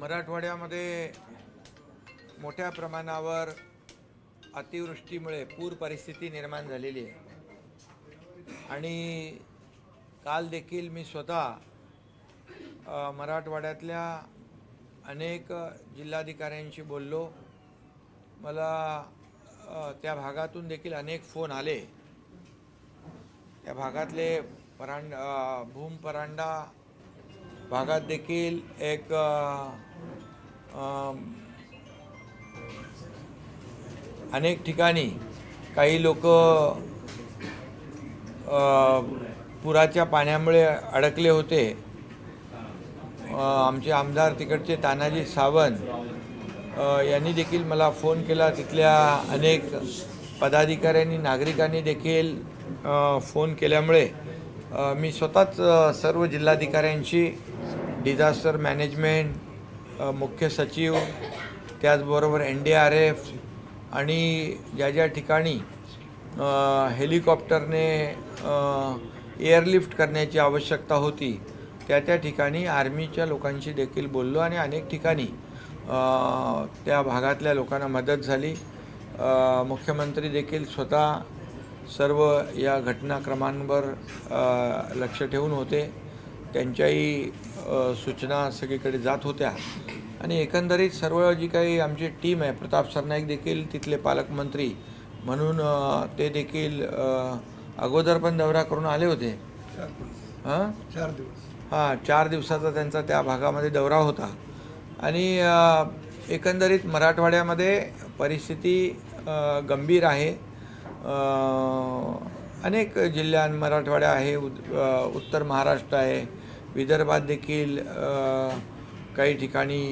मराठवाड्यामध्ये मोठ्या प्रमाणावर अतिवृष्टीमुळे पूर परिस्थिती निर्माण झालेली आहे. आणि काल देखील मी स्वतः मराठवाड्यातल्या अनेक जिल्हाधिकाऱ्यांशी बोललो. मला त्या भागातून देखील अनेक फोन आले. त्या भागातले परांड भूम परांडा भागात देखील एक अनेक ठिकाणी काही लोक पुराच्या पाण्यामुळे अडकले होते. आमचे आमदार तिकडचे तानाजी सावंत यांनी देखील मला फोन केला. तिथल्या अनेक पदाधिकाऱ्यांनी नागरिकांनी देखील फोन केल्यामुळे मी स्वतःच सर्व जिल्हाधिकाऱ्यांशी डिझास्टर मॅनेजमेंट मुख्य सचिव त्याचबरोबर एन डी आर एफ आणि ज्या ज्या ठिकाणी हेलिकॉप्टरने एअरलिफ्ट करण्याची आवश्यकता होती त्या त्या ठिकाणी आर्मीच्या लोकांशी देखील बोललो आणि अनेक ठिकाणी त्या भागातल्या लोकांना मदत झाली. मुख्यमंत्री देखील स्वतः सर्व या घटनाक्रमांवर लक्ष ठेवून होते. त्यांच्याही सूचना सगळीकडे जात होत्या. आणि एकंदरीत सर्व जी काही आमची टीम आहे प्रताप सरनाईक देखील तिथले पालकमंत्री म्हणून ते देखील अगोदर पण दौरा करून आले होते. हां? चार दिवस. हां चार दिवसाचा त्यांचा त्या भागामध्ये दौरा होता. आणि एकंदरीत मराठवाड्यामध्ये परिस्थिती गंभीर आहे. अनेक जिल्ह्यां मराठवाड्या आहे उत- उत्तर महाराष्ट्र आहे विदर्भात देखील काही ठिकाणी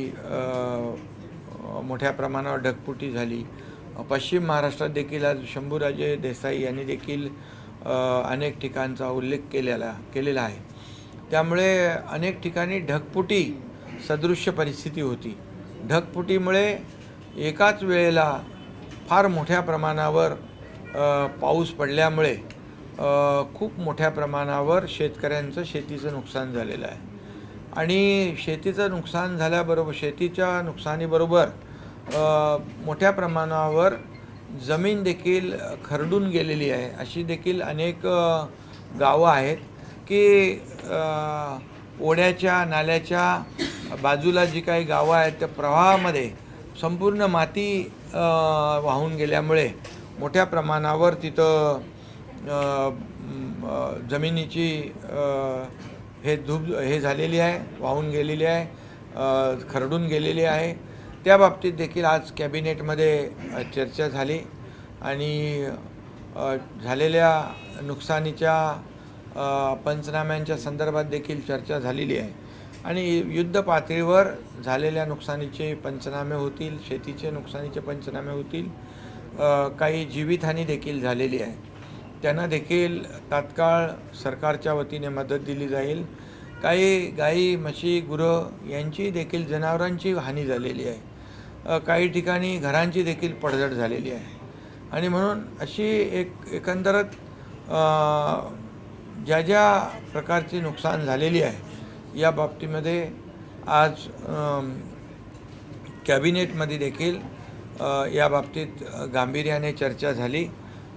मोठ्या प्रमाणावर ढगफुटी झाली. पश्चिम महाराष्ट्रात देखील आज शंभूराजे देसाई यांनी देखील अनेक ठिकाणचा उल्लेख केलेला केलेला आहे. त्यामुळे अनेक ठिकाणी ढगफुटी सदृश्य परिस्थिती होती. ढगफुटीमुळे एकाच वेळेला फार मोठ्या प्रमाणावर पाऊस पडल्यामुळे खूप मोठ्या प्रमाणावर शेतकऱ्यांचं शेतीचं नुकसान झालेलं आहे. आणि शेतीचं नुकसान झाल्याबरोबर शेतीच्या नुकसानीबरोबर मोठ्या प्रमाणावर जमीन देखील खरडून गेलेली आहे. अशी देखील अनेक गावं आहेत की ओढ्याच्या नाल्याच्या बाजूला जी काही गावं आहेत त्या प्रवाहामध्ये संपूर्ण माती वाहून गेल्यामुळे मोठ्या प्रमाणावर तिथं जमिनीची हे धूप हे झालेली आहे वाहून गेलेली आहे खरडून गेलेली आहे. त्या बाबतीत देखील आज कॅबिनेटमध्ये चर्चा झाली आणि झालेल्या नुकसानीच्या पंचनाम्यांच्या संदर्भात देखील चर्चा झालेली आहे. आणि युद्ध पातळीवर झालेल्या नुकसानीचे पंचनामे होतील शेतीचे नुकसानीचे पंचनामे होतील काही जीवितहानी देखील झालेली आहे. त्यांना देखील तात्काळ सरकारच्या वतीने मदत दिली जाईल. काही गाई म्हशी गुरं यांची देखील जनावरांची हानी झालेली आहे. काही ठिकाणी घरांची देखील पडझड झालेली आहे. आणि म्हणून अशी एक एकंदरत ज्या ज्या प्रकारची नुकसान झालेली आहे या बाबतीमध्ये आज कॅबिनेटमध्ये देखील या बाबतीत गांभीर्याने चर्चा झाली.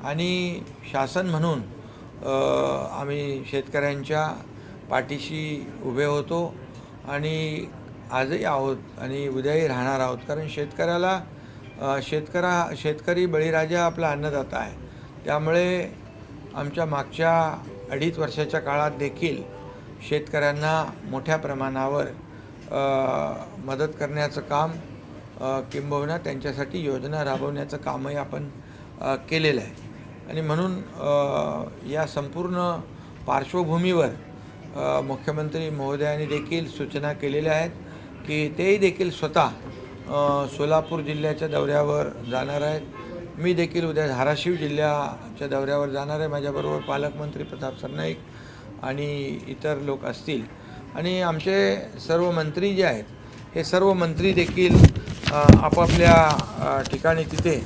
आणि शासन म्हणून आम्ही शेतकऱ्यांच्या पाठीशी उभे होतो आणि आजही आहोत आणि उद्याही राहणार आहोत. कारण शेतकऱ्याला शेतकरा शेतकरी बळीराजा आपला अन्नदाता आहे. त्यामुळे आमच्या मागच्या अडीच वर्षाच्या काळात देखील शेतकऱ्यांना मोठ्या प्रमाणावर मदत करण्याचं काम किंबहुना त्यांच्यासाठी योजना राबवण्याचं कामही आपण केलेलं आहे. आणि म्हणून या संपूर्ण पार्श्वभूमीवर मुख्यमंत्री महोदयांनी देखील सूचना केलेल्या आहेत की तेही देखील स्वतः सोलापूर जिल्ह्याच्या दौऱ्यावर जाणार आहेत. मी देखील उद्या धाराशिव जिल्ह्याच्या दौऱ्यावर जाणार आहे. माझ्याबरोबर पालकमंत्री प्रताप सरनाईक आणि इतर लोक असतील. आणि आमचे सर्व मंत्री जे आहेत हे सर्व मंत्री देखील आपापल्या ठिकाणी तिथे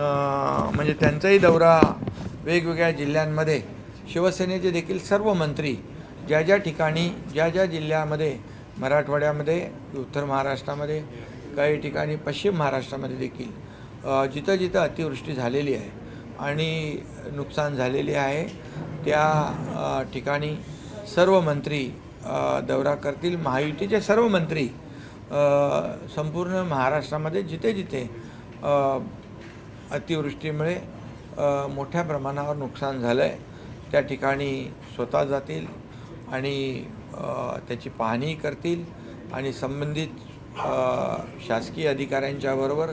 म्हणजे त्यांचाही दौरा वेगवेगळ्या जिल्ह्यांमध्ये. शिवसेनेचे देखील सर्व मंत्री ज्या ज्या ठिकाणी ज्या ज्या जिल्ह्यामध्ये मराठवाड्यामध्ये उत्तर महाराष्ट्रामध्ये काही ठिकाणी पश्चिम महाराष्ट्रामध्ये देखील जिथं जिथं अतिवृष्टी झालेली आहे आणि नुकसान झालेले आहे त्या ठिकाणी सर्व मंत्री दौरा करतील. महायुतीचे सर्व मंत्री संपूर्ण महाराष्ट्रामध्ये जिथे जिथे अतिवृष्टीमुळे मोठ्या प्रमाणावर नुकसान झालं आहे त्या ठिकाणी स्वतः जातील आणि त्याची पाहणी करतील आणि संबंधित शासकीय अधिकाऱ्यांच्याबरोबर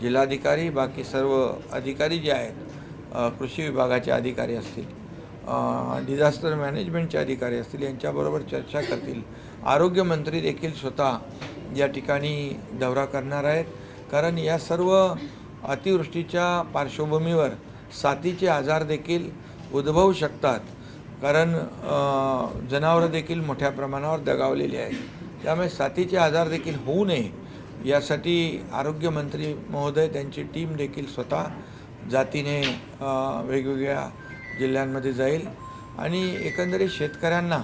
जिल्हाधिकारी बाकी सर्व अधिकारी जे आहेत कृषी विभागाचे अधिकारी असतील डिझास्टर मॅनेजमेंटचे अधिकारी असतील यांच्याबरोबर चर्चा करतील. आरोग्यमंत्री देखील स्वतः या ठिकाणी दौरा करणार आहेत. कारण या सर्व अतिवृष्टीच्या पार्श्वभूमीवर साथीचे आजार देखील उद्भवू शकतात कारण जनावरं देखील मोठ्या प्रमाणावर दगावलेली आहेत. त्यामुळे साथीचे आजार देखील होऊ नये यासाठी आरोग्यमंत्री महोदय त्यांची टीम देखील स्वतः जातीने वेगवेगळ्या जिल्ह्यांमध्ये जाईल आणि एकंदरीत शेतकऱ्यांना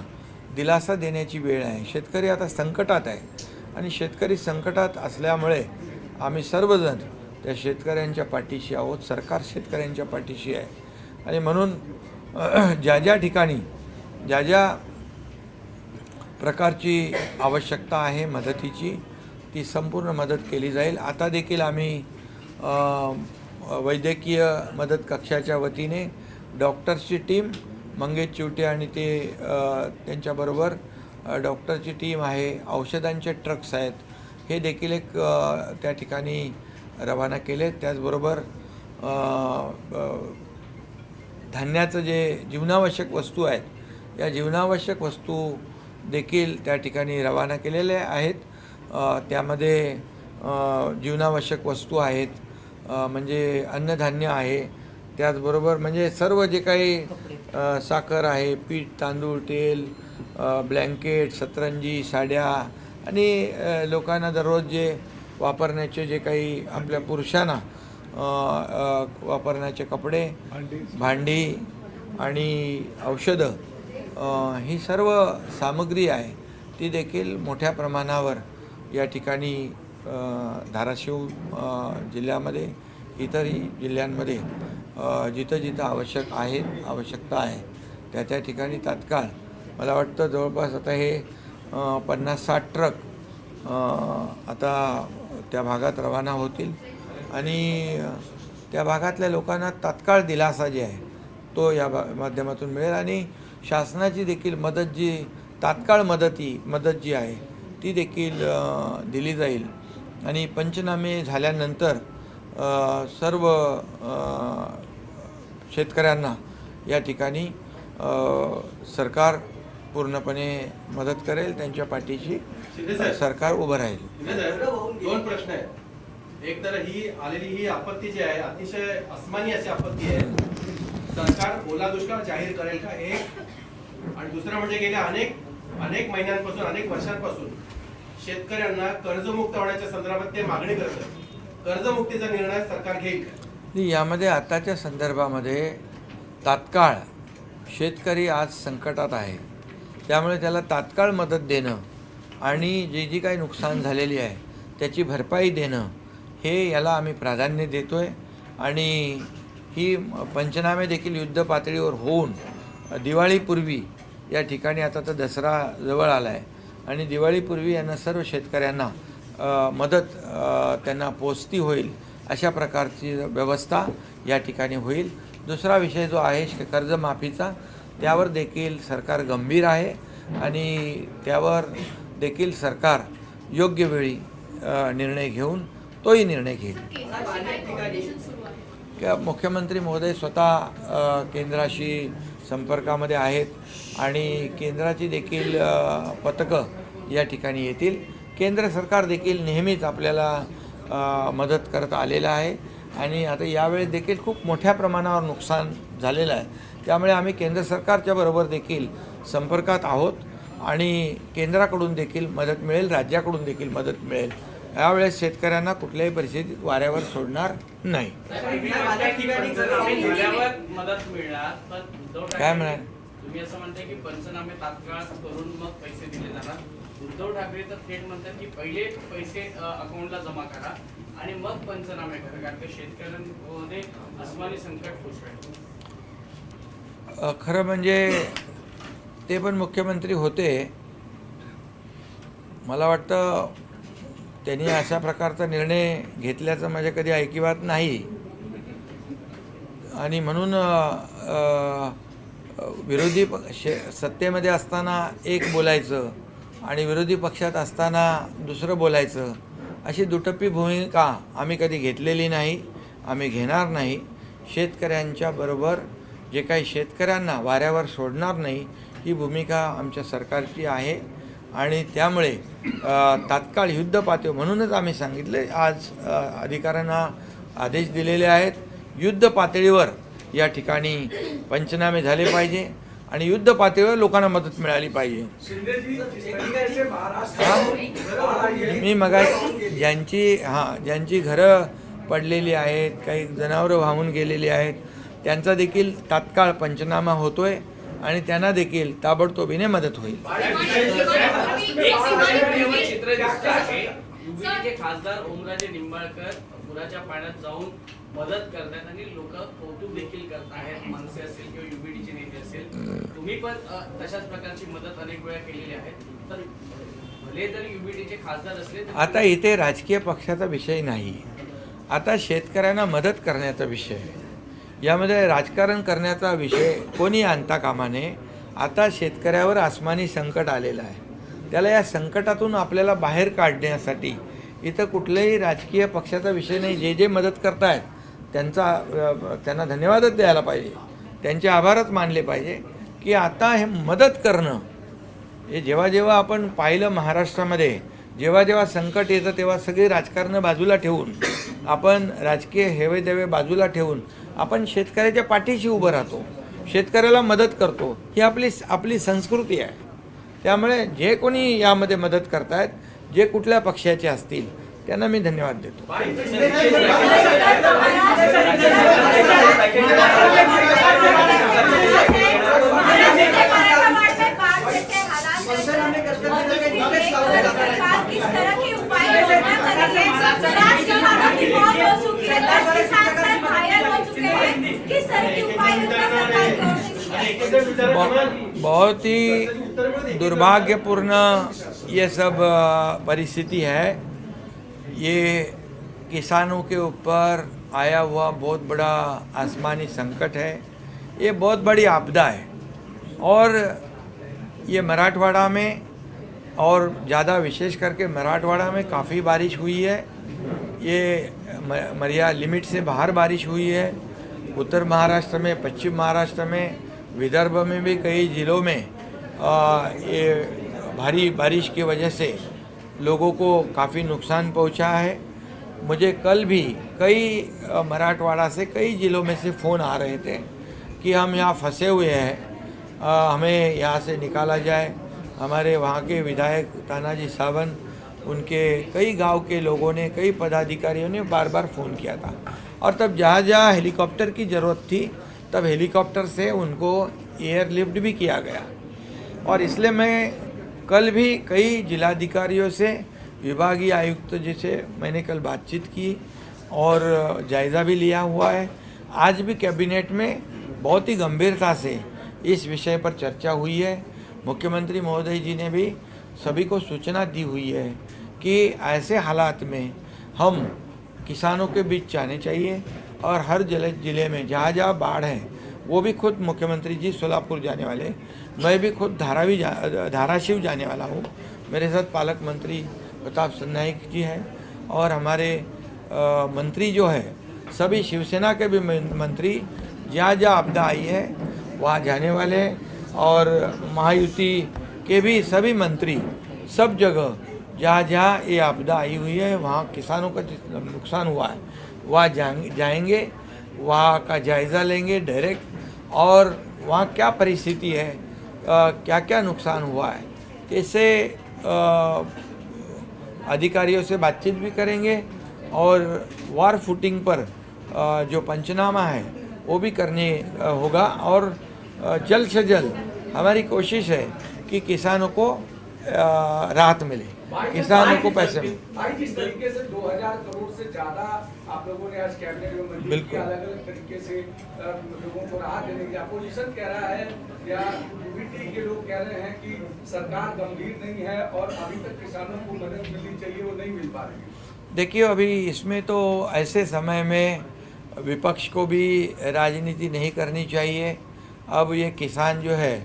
दिलासा देण्याची वेळ आहे. शेतकरी आता संकटात आहे आणि शेतकरी संकटात असल्यामुळे आम्ही सर्वजण त्या शेतकऱ्यांच्या पाठीशी आहोत सरकार शेतकऱ्यांच्या पाठीशी आहे. आणि म्हणून ज्या ज्या ठिकाणी ज्या ज्या प्रकारची आवश्यकता आहे मदतीची ती संपूर्ण मदत केली जाईल. आता देखील आम्ही वैद्यकीय मदत कक्षाच्या वतीने डॉक्टर्सची टीम मंगेश चिवटे आणि ते त्यांच्याबरोबर डॉक्टरची टीम आहे. औषधांचे ट्रक्स आहेत. हे देखील एक त्या ठिकाणी रवाना केले. त्याचबरोबर धान्याचं जे जीवनावश्यक वस्तू आहेत या जीवनावश्यक वस्तू देखील त्या ठिकाणी रवाना केलेल्या आहेत. त्यामध्ये जीवनावश्यक वस्तू आहेत म्हणजे अन्नधान्य आहे. त्याचबरोबर म्हणजे सर्व जे काही साखर आहे पीठ तांदूळ तेल ब्लँकेट सतरंजी साड्या आणि लोकांना दररोज जे वापरण्याचे जे काही आपल्या पुरुषांना वापरण्याचे कपडे भांडी. आणि औषधं ही सर्व सामग्री आहे ती देखील मोठ्या प्रमाणावर या ठिकाणी धाराशिव जिल्ह्यामध्ये इतरही जिल्ह्यांमध्ये जिथं जिथं आवश्यक आहे आवश्यकता आहे त्या त्या ठिकाणी तात्काळ. मला वाटतं जवळपास आता हे पन्नास साठ ट्रक आता त्या भागात रवाना होतील. आणि त्या भागातल्या लोकांना तात्काळ दिलासा जे आहे तो या बा माध्यमातून मिळेल. आणि शासनाची देखील मदत जी तात्काळ मदती मदत जी आहे ती देखील दिली जाईल. आणि पंचनामे झाल्यानंतर सर्व शेतकऱ्यांना या ठिकाणी सरकार पूर्णपणे मदत करेल त्यांच्या पाठीशी. सरकार उभं राहील. दोन प्रश्न आहेत. एक तर ही आलेली ही आपत्ती जी आहे अतिशय अस्मानी अशी आपत्ती आहे. सरकार ओला दुष्काळ जाहीर करेल का? एक. आणि दुसरं म्हणजे गेल्या अनेक अनेक महिन्यांपासून अनेक वर्षांपासून शेतकऱ्यांना कर्जमुक्त होण्याच्या संदर्भात ते मागणी करतात कर्जमुक्तीचा निर्णय सरकार घेईल का? यामध्ये आताच्या संदर्भामध्ये तात्काळ शेतकरी आज संकटात आहे. त्यामुळे त्याला तात्काळ मदत देणं आणि जी जी काही नुकसान झालेली आहे त्याची भरपाई देणं हे याला आम्ही प्राधान्य देतो आहे आणि ही पंचनामे देखील युद्ध पातळीवर होऊन दिवाळीपूर्वी या ठिकाणी आता तर दसरा जवळ आला आहे आणि दिवाळीपूर्वी यांना सर्व शेतकऱ्यांना मदत त्यांना पोचती होईल अशा प्रकारची व्यवस्था या ठिकाणी होईल. दुसरा विषय जो आहे श- कर्जमाफीचा त्यावर देखील सरकार गंभीर आहे आणि त्यावर देखील सरकार योग्य वेळी निर्णय घेऊन तोही निर्णय घेईल. मुख्यमंत्री महोदय स्वतः केंद्राशी संपर्कामध्ये आहेत आणि केंद्राची देखील पथकं या ठिकाणी येतील. केंद्र सरकार देखील नेहमीच आपल्याला मदत करत आलेलं आहे आणि आता यावेळी देखील खूप मोठ्या प्रमाणावर नुकसान झालेलं आहे. त्यामुळे आम्ही केंद्र सरकारच्या बरोबर देखील संपर्कात आहोत आणि केंद्राकडून देखील मदत मिळेल राज्याकडून देखील मदत मिळेल. यावेळेस शेतकऱ्यांना कुठल्याही परिस्थितीत वाऱ्यावर सोडणार नाही. काय म्हणाल? तुम्ही असं म्हणताय की पंचनामे तात्काळ करून मग पैसे दिले जाणार उद्धव ठाकरे तर थेट म्हणतात की पहिले पैसे अकाउंटला जमा करा आणि मग पंचनामे करा कारण की शेतकऱ्यांमध्ये अस्मानी संकट कोसळलं खरं म्हणजे ते पण मुख्यमंत्री होते. मला वाटतं त्यांनी अशा प्रकारचा निर्णय घेतल्याचं माझ्या कधी ऐकिवात नाही. आणि म्हणून विरोधी पक्ष सत्तेमध्ये असताना एक बोलायचं आणि विरोधी पक्षात असताना दुसरं बोलायचं अशी दुटप्पी भूमिका आम्ही कधी घेतलेली नाही आम्ही घेणार नाही. शेतकऱ्यांच्या बरोबर जे काही शेतकऱ्यांना वाऱ्यावर सोडणार नाही ही भूमिका आमच्या सरकारची आहे. आणि त्यामुळे तात्काळ युद्ध पातळी म्हणूनच आम्ही सांगितले आज अधिकाऱ्यांना आदेश दिलेले आहेत. युद्ध पातळीवर या ठिकाणी पंचनामे झाले पाहिजे आणि युद्ध पातळीवर लोकांना मदत मिळाली पाहिजे. मी मगा ज्यांची हां ज्यांची घरं पडलेली आहेत काही जनावरं वाहून गेलेली आहेत त्यांचा देखील तात्काळ पंचनामा होतोय आणि त्यांना देखील ताबडतोबीने मदत होईल. खासदार ओमराजे निंबाळकर पुराच्या पाण्यात जाऊन मदत आणि लोक कौतुक देखील करत आहेत असेल किंवा युबीडीचे नेते असेल तुम्ही पण तशाच प्रकारची मदत अनेक वेळा केलेली आहे तर भले युबीडीचे खासदार असले आता इथे राजकीय पक्षाचा विषय नाही. आता शेतकऱ्यांना मदत करण्याचा विषय आहे. यामध्ये राजकारण करण्याचा विषय कोणी आणता कामा नये आता शेतकऱ्यावर आसमानी संकट आलेलं आहे. त्याला या संकटातून आपल्याला बाहेर काढण्यासाठी इथं कुठल्याही राजकीय पक्षाचा विषय नाही. जे जे मदत करतायत त्यांचा त्यांना धन्यवादच द्यायला पाहिजे. त्यांचे आभारच मानले पाहिजे की आता हे मदत करणं हे जेव्हा जेव्हा आपण पाहिलं महाराष्ट्रामध्ये जेव्हा जेव्हा संकट येतं तेव्हा सगळी राजकारणं बाजूला ठेवून आपण राजकीय हेवेदेवे बाजूला ठेवून आपण शेतकऱ्याच्या पाठीशी उभं राहतो. शेतकऱ्याला मदत करतो. ही आपली आपली संस्कृती आहे. त्यामुळे जे कोणी यामध्ये मदत करतायत जे कुठल्या पक्षाचे असतील त्यांना मी धन्यवाद देतो. बहुत ही दुर्भाग्यपूर्ण ये सब परिस्थिति है। ये किसानों के ऊपर आया हुआ बहुत बड़ा आसमानी संकट है। ये बहुत बड़ी आपदा है। और ये मराठवाड़ा में और ज़्यादा विशेष करके मराठवाड़ा में काफ़ी बारिश हुई है। ये मरिया लिमिट से बाहर बारिश हुई है। उत्तर महाराष्ट्र में पश्चिम महाराष्ट्र में विदर्भ में भी कई ज़िलों में आ, ये भारी बारिश की वजह से लोगों को काफ़ी नुकसान पहुँचा है। मुझे कल भी कई मराठवाड़ा से कई ज़िलों में से फ़ोन आ रहे थे कि हम यहाँ फंसे हुए हैं। हमें यहाँ से निकाला जाए। हमारे वहाँ के विधायक तानाजी सावंत उनके कई गाँव के लोगों ने कई पदाधिकारियों ने बार बार फ़ोन किया था। और तब जहाँ जहाँ हेलीकॉप्टर की ज़रूरत थी, तब हेलीकॉप्टर से उनको एयरलिफ्ट भी किया गया। और इसलिए मैं कल भी कई जिलाधिकारियों से, विभागीय आयुक्त जी से मैंने कल बातचीत की और जायज़ा भी लिया हुआ है। आज भी कैबिनेट में बहुत ही गंभीरता से इस विषय पर चर्चा हुई है। मुख्यमंत्री महोदय जी ने भी सभी को सूचना दी हुई है कि ऐसे हालात में हम किसानों के बीच जाने चाहिए और हर ज़िले ज़िले में जहाँ जहाँ बाढ़ है वो भी खुद मुख्यमंत्री जी सोलापुर जाने वाले। मैं भी खुद धारावी जा धाराशिव जाने वाला हूँ। मेरे साथ पालक मंत्री प्रताप सरनाइक जी हैं और हमारे अ, मंत्री जो है सभी शिवसेना के भी मंत्री जहाँ जहाँ आपदा आई है वहाँ जाने वाले और महायुति के भी सभी मंत्री सब जगह जहाँ जहाँ ये आपदा आई हुई है वहाँ किसानों का जितना नुकसान हुआ है वहाँ जाएँगे वहाँ का जायज़ा लेंगे डायरेक्ट और वहाँ क्या परिस्थिति है आ, क्या क्या नुकसान हुआ है इससे अधिकारियों से बातचीत भी करेंगे और वार फुटिंग पर अ, जो पंचनामा है वो भी करने होगा और जल्द से जल्द हमारी कोशिश है कि किसानों को राहत मिले। किसानों को पैसे मिले। भाई जिस तरीके से 2000 करोड़ से ज़्यादा आप लोगों ने आज कैबिनेट में मंजूर बिल्कुल। किया अलग अलग तरीके से लोगों को राहत देने की अपोजिशन कह रहा है या यूबीटी के लोग कह रहे हैं कि सरकार गंभीर नहीं है और अभी तक किसानों को मदद मिलनी चाहिए वो नहीं मिल पा रही देखिए अभी इसमें तो ऐसे समय में विपक्ष को भी राजनीति नहीं करनी चाहिए। अब ये किसान जो है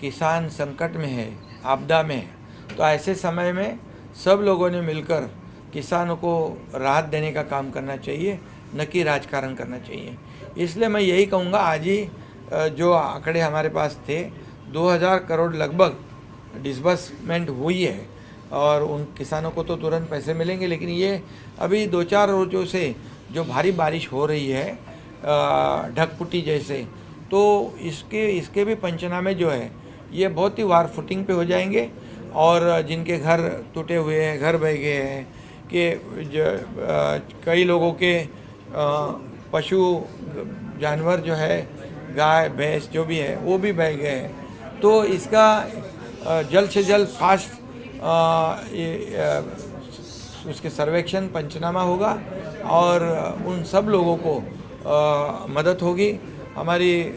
किसान संकट में है आपदा में है। तो ऐसे समय में सब लोगों ने मिलकर किसानों को राहत देने का काम करना चाहिए, न कि राजकारण करना चाहिए। इसलिए मैं यही कहूँगा, आज ही जो आंकड़े हमारे पास थे 2000 करोड़ लगभग डिसबर्समेंट हुई है और उन किसानों को तो तुरंत पैसे मिलेंगे, लेकिन ये अभी दो चार रोज़ों से जो भारी बारिश हो रही है ढकपुटी जैसे तो इसके इसके भी पंचनामे जो है, ये बहुत ही वार फुटिंग पे हो जाएँगे। और जिनके घर टूटे हुए हैं घर बह गए हैं कि कई लोगों के पशु जानवर जो है गाय भैंस जो भी है वो भी बह गए हैं। तो इसका जल्द से जल्द फास्ट उसके सर्वेक्षण पंचनामा होगा और उन सब लोगों को अ, मदद होगी। हमारी अ,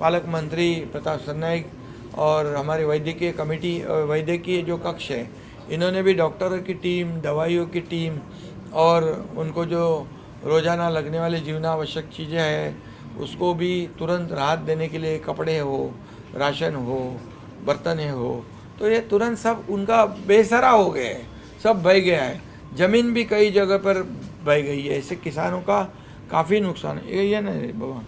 पालक मंत्री प्रताप सरनाइक और हमारी वैद्यकीय कमेटी वैद्यकीय जो कक्ष है इन्होंने भी डॉक्टरों की टीम दवाइयों की टीम और उनको जो रोज़ाना लगने वाली जीवनावश्यक चीज़ें हैं उसको भी तुरंत राहत देने के लिए कपड़े हो राशन हो बर्तन हो तो ये तुरंत सब उनका बेसरा हो गया है सब बह गया है। ज़मीन भी कई जगह पर बह गई है इससे किसानों का काफ़ी नुकसान है। ये- ना भगवान।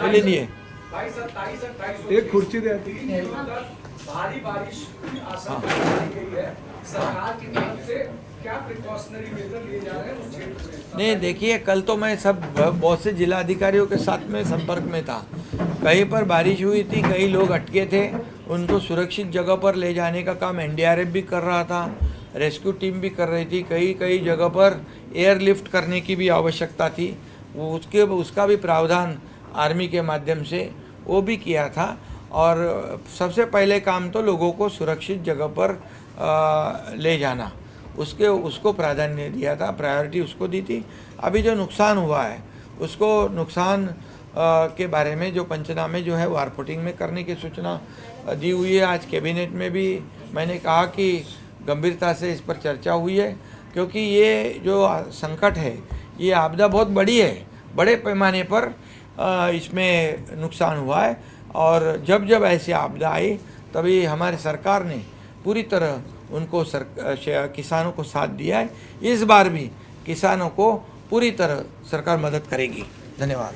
चलिए नहीं सत्ताईस अट्ठाईस एक खुर्ची दे। तीन दिनों तक भारी बारिश की आशंका जताई गई है। सरकार की तरफ़ से क्या प्रिकॉशनरी मेजर लिए जा रहे हैं उस क्षेत्र में? नहीं देखिए कल तो मैं सब बहुत से जिला अधिकारियों के साथ में संपर्क में था। कहीं पर बारिश हुई थी कई लोग अटके थे। उनको सुरक्षित जगह पर ले जाने का काम एनडीआरएफ भी कर रहा था रेस्क्यू टीम भी कर रही थी। कई कई जगह पर एयरलिफ्ट करने की भी आवश्यकता थी। वो उसके उसका भी प्रावधान आर्मी के माध्यम से वो भी किया था। और सबसे पहले काम तो लोगों को सुरक्षित जगह पर अ, ले जाना। उसके उसको प्राधान्य दिया था प्रायोरिटी उसको दी थी। अभी जो नुकसान हुआ है उसको नुकसान अ, के बारे में जो पंचनामे जो है वारपुटिंग में करने की सूचना दी हुई है। आज कैबिनेट में भी मैंने कहा कि गंभीरता से इस पर चर्चा हुई है क्योंकि ये जो संकट है ये आपदा बहुत बड़ी है। बड़े पैमाने पर इसमें नुकसान हुआ है। और जब जब ऐसी आपदा आई, तभी हमारे सरकार ने पूरी तरह उनको सर किसानों को साथ दिया है। इस बार भी किसानों को पूरी तरह सरकार मदद करेगी। धन्यवाद।